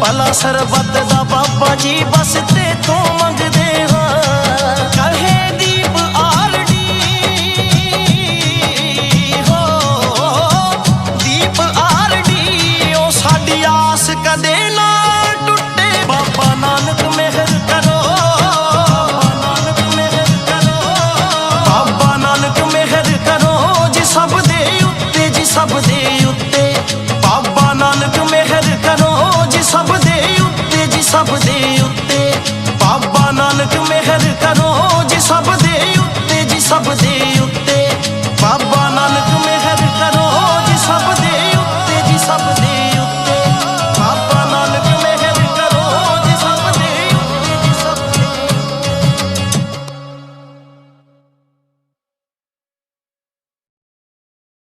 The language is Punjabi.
ਭਲਾ ਸਰਬਤ ਦਾ ਬਾਬਾ ਜੀ ਬਸ ਤੇ ਤੋਂ ਮੰਗਦੇ ਹਾਂ। ਕਹੇ ਦੀਪ ਆਰਡੀ। ਹੋ, ਦੀਪ ਆਰਡੀ, ਉਹ ਸਾਡੀ ਆਸ ਕਦੇ ਸਭ ਦੇ ਉੱਤੇ ਜੀ ਸਭ ਦੇ